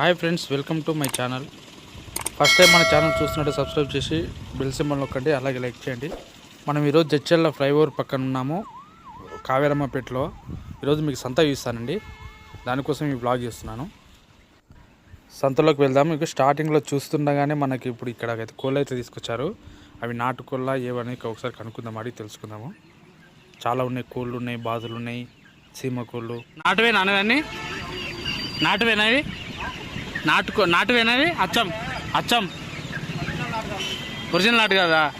Hi friends welcome to my channel. First time మన channel చూస్తున్నట్టు subscribe చేసి bell symbol నొక్కండి అలాగే లైక్ చేయండి. మనం ఈరోజు జడ్చెల్ల ఫ్లైఓవర్ పక్కన ఉన్నాము కావేరమ్మపేటలో. ఈరోజు మీకు సంత చూస్తానండి. దానికోసం ఈ బ్లాగ్ చేస్తున్నాను. సంతలోకి వెళ్దాం. మీకు స్టార్టింగ్లో చూస్తుండగానే మనకి ఇప్పుడు ఇక్కడ అయితే కోళ్ళు అయితే తీసుకొచ్చారు. అవి నాటు కోళ్ళ ఏవని ఒకసారి కనుక్కుందాం అడిగి తెలుసుకుందాము. చాలా ఉన్నాయి కోళ్ళు ఉన్నాయి బాతులు ఉన్నాయి సీమ కోళ్ళు. నాటువే నాన్నవన్నీ నాటువేనా నాటుకో నాటువేనా ఇవి అచ్చం. అచ్చం. ఒరిజినల్ నాటు కదా?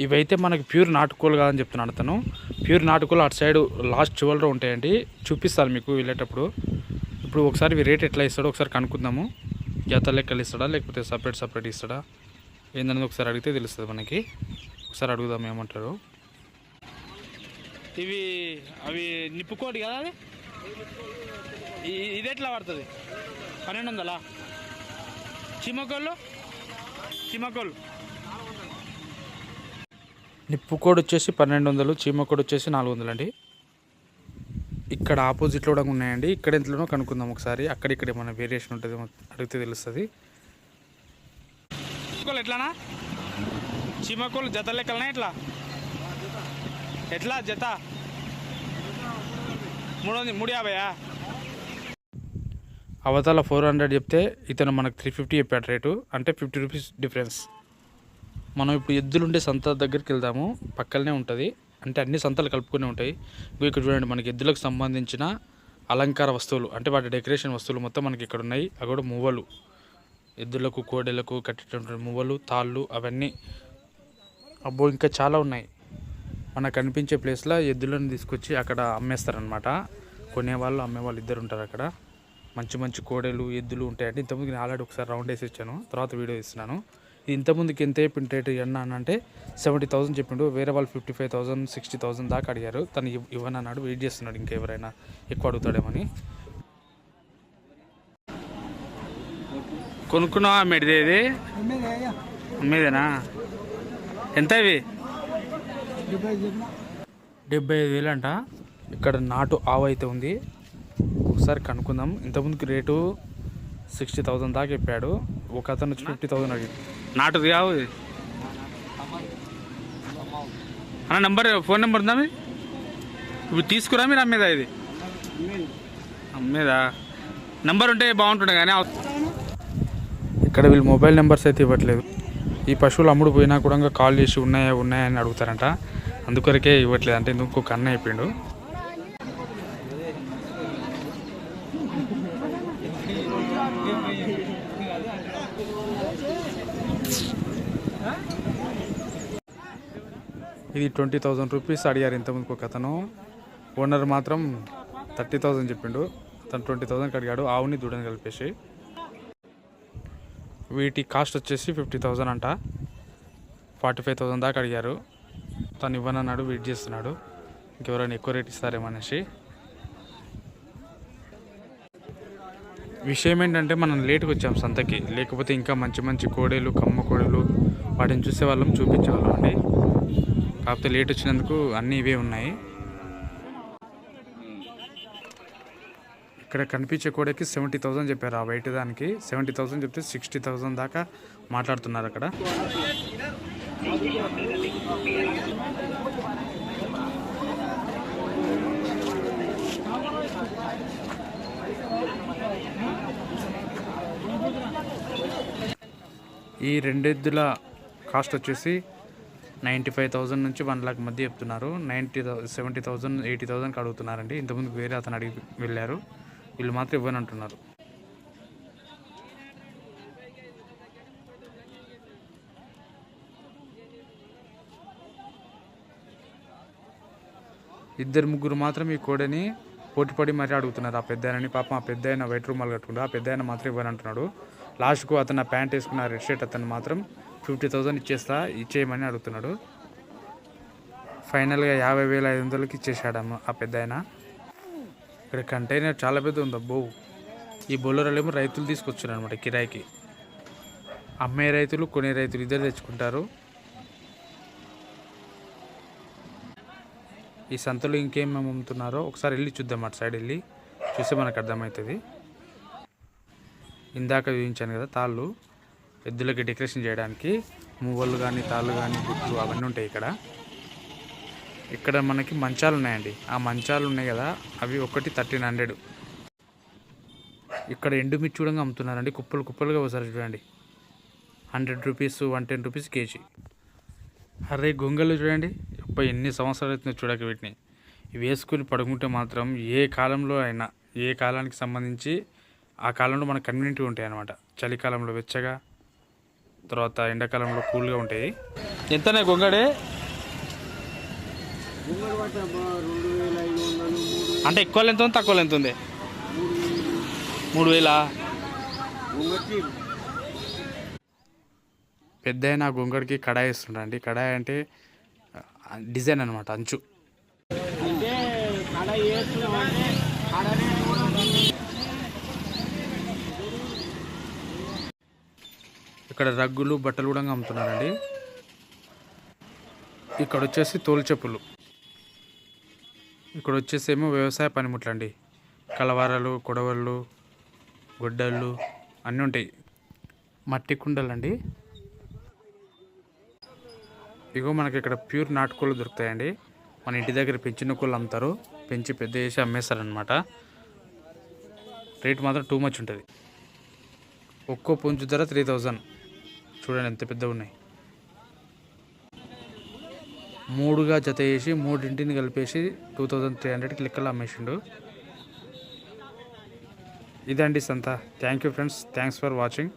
ఇవైతే మనకి ప్యూర్ నాటుకోలు కాదని చెప్తున్నాడు అతను. ప్యూర్ నాటుకోలు అటు సైడ్ లాస్ట్ చివరిలో ఉంటాయండి. చూపిస్తాను మీకు వెళ్ళేటప్పుడు. ఇప్పుడు ఒకసారి ఇవి రేట్ ఎట్లా ఇస్తాడో ఒకసారి కనుక్కుందాము. జత లెక్కలు ఇస్తాడా? లేకపోతే సపరేట్ సపరేట్ ఇస్తాడా? ఏందనేది ఒకసారి అడిగితే తెలుస్తుంది మనకి. ఒకసారి అడుగుదాం ఏమంటారు ఇవి అవి నిప్పుకోటి కదా అది? ఇది ఎట్లా పడుతుంది? పన్నెండు వందలా చిమ్మకోళ్ళు. చిమ్మకోళ్ళు నిప్పుకోడు వచ్చేసి పన్నెండు వందలు చీమకోడు వచ్చేసి నాలుగు వందలు అండి ఇక్కడ ఆపోజిట్లో కూడా ఉన్నాయండి. ఇక్కడ ఎంతలోనో కనుక్కుందాం ఒకసారి. అక్కడ ఇక్కడ ఏమైనా వేరియేషన్ ఉంటుంది అడిగితే తెలుస్తుంది. ఎట్లానా? చీమకోళ్ళు జత లెక్కలనా ఎట్లా? ఎట్లా? జత? మూడు మూడు యాభైయా? అవతల ఫోర్ హండ్రెడ్ చెప్తే ఇతను మనకు త్రీ ఫిఫ్టీ చెప్పాడు రేటు. అంటే ఫిఫ్టీ రూపీస్ డిఫరెన్స్ మనం ఇప్పుడు ఎద్దులు ఉండే సంత దగ్గరికి వెళ్దాము. పక్కనే ఉంటుంది. అంటే అన్ని సంతలు కలుపుకునే ఉంటాయి. ఇగో ఇక్కడ చూడండి మనకి ఎద్దులకు సంబంధించిన అలంకార వస్తువులు అంటే వాటి డెకరేషన్ వస్తువులు మొత్తం మనకి ఇక్కడ ఉన్నాయి. అవి కూడా మువ్వలు. ఎద్దులకు కోడెలకు కట్టేటటువంటి మువ్వలు తాళ్ళు అవన్నీ. అబ్బో ఇంకా చాలా ఉన్నాయి. మనకు కనిపించే ప్లేస్లో ఎద్దులను తీసుకొచ్చి అక్కడ అమ్మేస్తారనమాట కొనేవాళ్ళు అమ్మేవాళ్ళు ఇద్దరు ఉంటారు అక్కడ. మంచి మంచి కోడెలు ఎద్దులు ఉంటాయండి ఇంతకుముందు నేను ఆల్రెడీ ఒకసారి రౌండ్ వేసి ఇచ్చాను తర్వాత వీడియో ఇస్తున్నాను ఇది ఇంతకుముందుకి ఎంత చెప్పిండు రేట్ ఎన్న అంటే సెవెంటీ థౌసండ్ చెప్పిండు. వేరే వాళ్ళు fifty five thousand sixty thousand దాకా అడిగారు. తను ఇవ్వనన్నాడు. వెయిట్ చేస్తున్నాడు ఇంకా ఎవరైనా ఎక్కువ అడుగుతాడేమని. కొనుక్కున్నావా మెడిదే ఇది? మీదేనా ఎంత ఇవి? డెబ్బై ఐదు వేలు. అంట ఇక్కడ నాటు ఆవు అయితే ఉంది. ఒకసారి కనుక్కుందాం. ఇంతకుముందుకి రేటు సిక్స్టీ థౌసండ్ దాకా చెప్పాడు ఒక అతను వచ్చి ఫిఫ్టీ థౌసండ్ అడిగి నాటుది కావు ఇది? అన్న నంబర్ ఫోన్ నెంబర్ ఉందా మీ? ఇప్పుడు తీసుకురా మీరు అమ్మేదా ఇది. అమ్మేదా? నంబర్ ఉంటే బాగుంటుండే కానీ ఇక్కడ వీళ్ళు మొబైల్ నెంబర్స్ అయితే ఇవ్వట్లేదు. ఈ పశువులు అమ్ముడు పోయినా కూడా కాల్ చేసి ఉన్నాయా ఉన్నాయా అని అడుగుతారంట. అందుకొరకే ఇవ్వట్లేదు. అంటే ఇంకొక అన్న అయిపోయిండు. ఇది ట్వంటీ థౌజండ్ రూపీస్ అడిగారు ఇంతకుముందుకు ఒక అతను. ఓనర్ మాత్రం థర్టీ థౌజండ్ చెప్పిండు. తను ట్వంటీ థౌజండ్కి అడిగాడు ఆవుని దూడని కలిపేసి. వీటి కాస్ట్ వచ్చేసి ఫిఫ్టీ థౌజండ్ అంట. ఫార్టీ ఫైవ్ థౌజండ్ దాకా అడిగారు. తను ఇవ్వనన్నాడు వెయిట్ చేస్తున్నాడు. ఇంకెవరైనా ఎక్కువ రేట్ ఇస్తారేమో అనేసి. విషయం ఏంటంటే మనం లేట్కి వచ్చాం సంతకి. లేకపోతే ఇంకా మంచి మంచి కోడేలు కమ్మ కోడేలు వాటిని చూసే వాళ్ళం చూపించేవాళ్ళం అండి. కాకపోతే లేట్ వచ్చినందుకు అన్నీ ఇవే ఉన్నాయి. ఇక్కడ కనిపించే కోడకి సెవెంటీ థౌసండ్ చెప్పారు. ఆ వైట్ దానికి సెవెంటీ థౌసండ్ చెప్తే సిక్స్టీ థౌసండ్ దాకా మాట్లాడుతున్నారు అక్కడ. ఈ రెండెద్దుల కాస్ట్ వచ్చేసి నైంటీ ఫైవ్ థౌజండ్ నుంచి వన్ లాక్ మధ్య చెప్తున్నారు. నైంటీ సెవెంటీ థౌజండ్ ఎయిటీ థౌజండ్కి అడుగుతున్నారండి. ఇంతకుముందు వేరే అతను అడిగి వెళ్ళారు. వీళ్ళు మాత్రం ఇవ్వని అంటున్నారు. ఇద్దరు ముగ్గురు మాత్రం ఈ కోడని పోటీపడి మరీ అడుగుతున్నారు. ఆ పెద్ద ఆయనని పాపం ఆ పెద్ద ఆయన వైట్ రూమాలు కట్టుకుంటూ ఆ పెద్ద ఆయన మాత్రం ఇవ్వని అంటున్నాడు లాస్ట్కు అతను ప్యాంట్ వేసుకున్న రెడ్ షర్ట్ అతను మాత్రం ఫిఫ్టీ థౌసండ్ ఇచ్చేస్తా ఇచ్చేయమని అడుగుతున్నాడు. ఫైనల్గా యాభై వేల ఐదు వందలకి ఇచ్చేసాడమ్మ ఆ పెద్ద ఆయన ఇక్కడ కంటైనర్ చాలా పెద్ద ఉంది అబ్బో. ఈ బొల్లరలేమో రైతులు తీసుకొచ్చారు అనమాట కిరాయికి. అమ్మే రైతులు కొనే రైతులు ఇద్దరు తెచ్చుకుంటారు. ఈ సంతలో ఇంకేం అమ్ముతున్నారో ఒకసారి వెళ్ళి చూద్దాం అటు సైడ్ వెళ్ళి. చూస్తే మనకు అర్థమవుతుంది. ఇందాక చూపించాను కదా తాళ్ళు. ఎద్దులకి డెకరేషన్ చేయడానికి మువ్వలు కానీ తాళ్ళు కానీ గుట్లు అవన్నీ ఉంటాయి ఇక్కడ. ఇక్కడ మనకి మంచాలు ఉన్నాయండి. ఆ మంచాలు ఉన్నాయి కదా అవి ఒకటి థర్టీన్ హండ్రెడ్. ఇక్కడ ఎండుమిర్చి కూడా అమ్ముతున్నారండి. కుప్పలు కుప్పలుగా ఒకసారి చూడండి. Hundred rupees one ten rupees KG. అరే గొంగలు చూడండి. ముప్పై ఎన్ని సంవత్సరాలు అవుతుందో చూడక వీటిని. ఇవి వేసుకుని పడుకుంటే మాత్రం ఏ కాలంలో అయినా ఏ కాలానికి సంబంధించి ఆ కాలంలో మనకు కన్వీనియంట్గా ఉంటాయి అనమాట చలికాలంలో వెచ్చగా తర్వాత ఎండాకాలంలో కూల్గా ఉంటాయి. ఎంతనే గొంగడే? అంటే ఎక్కువ ఎంత ఉంది తక్కువ ఎంత ఉంది? మూడు వేల. పెద్ద అయిన గొంగడికి కడాయి ఇస్తుండండి కడాయి అంటే డిజైన్ అనమాట అంచు. ఇక్కడ రగ్గులు బట్టలు కూడా అమ్ముతున్నారండి. ఇక్కడ వచ్చేసి తోలు చెప్పులు. ఇక్కడ వచ్చేసి ఏమో వ్యవసాయ పనిముట్లు అండి కలవారలు కొడవళ్ళు గొడ్డళ్ళు అన్నీ ఉంటాయి. మట్టి కుండలండి. ఇగో మనకి ఇక్కడ ప్యూర్ నాటుకోళ్ళు దొరుకుతాయండి. మన ఇంటి దగ్గర పెంచిన కోళ్ళు అమ్ముతారు. పెంచి పెద్ద చేసి అమ్మేస్తారనమాట రేట్ మాత్రం టూ మచ్ ఉంటుంది. ఒక్కో పుంజు ధర త్రీ థౌజండ్. చూడండి ఎంత పెద్ద ఉన్నాయి. మూడుగా జత చేసి మూడింటిని కలిపేసి టూ థౌజండ్ త్రీ హండ్రెడ్కి లెక్కలు అమ్మేసిండు. ఇదండి సంత. Thank you friends thanks for watching